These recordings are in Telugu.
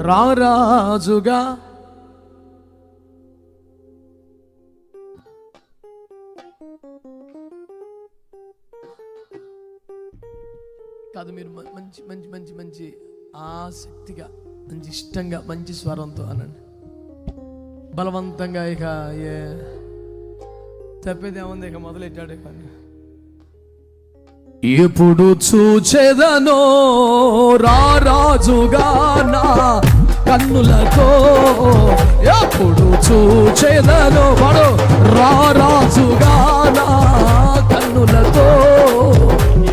రారాజుగా. కాదు మీరు మంచి మంచి మంచి మంచి ఆసక్తిగా మంచి ఇష్టంగా మంచి స్వరంతో అనండి. బలవంతంగా ఇక ఏ తప్పేదేముంది ఇక మొదలెట్టాడు కానీ ఎప్పుడు చూచెదనో రారాజుగా నా కన్నులతో. ఎప్పుడు చూచెదనో వాడు రారాజుగా నా కన్నులతో.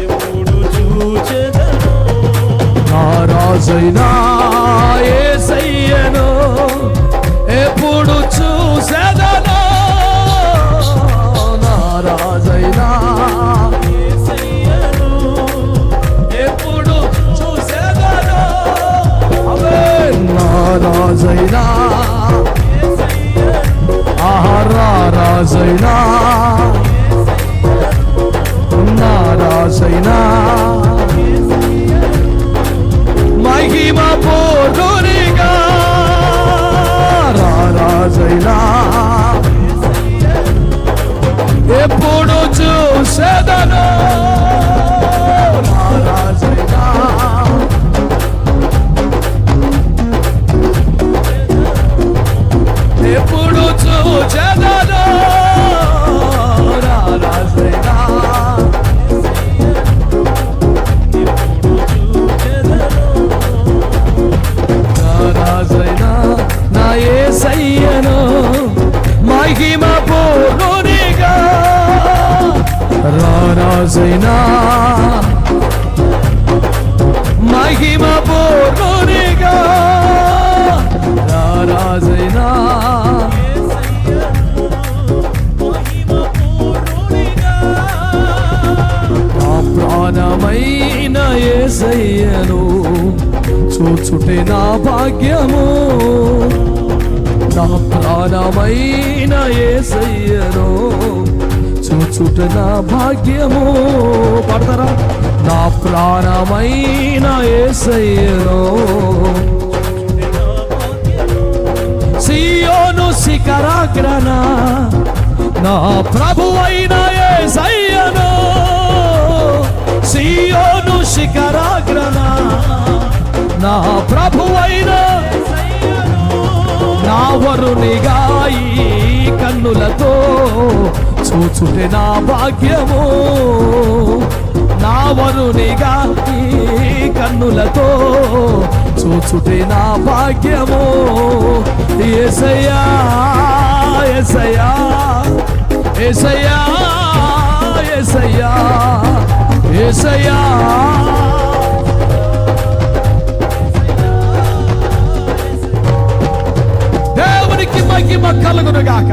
ఎప్పుడు చూచెదనో రాజైనా ఏ రాజైనా మహిమ పూర్ణునిగా రా రాజైనా ఎప్పుడు చూసేదను? నా ఎప్పుడు చూచెదను రాజైనా మహిమ పూర్ణునిగా రాజైనా. ప్రాణమైన ఏసయ్యను చూచుటే నా భాగ్యము. నా ప్రాణమైన ఏసయ్యను చూచుట నా భాగ్యము పడతారా? నా ప్రాణమైన యేసయ్యను సియోను శిఖరాగ్రన నా ప్రభు అయిన ఏసయ్యను. సియోను శిఖరాగ్రన నా చూచుటే నా భాగ్యము నా వరునిగా ఈ కన్నులతో. చూచుటే నా భాగ్యము ఏసయ్యా ఏసయ్యా ఏసయ్యా ఏసయ్యా ఏసయ్యా. దేవునికి మహిమ కలుగునుగాక.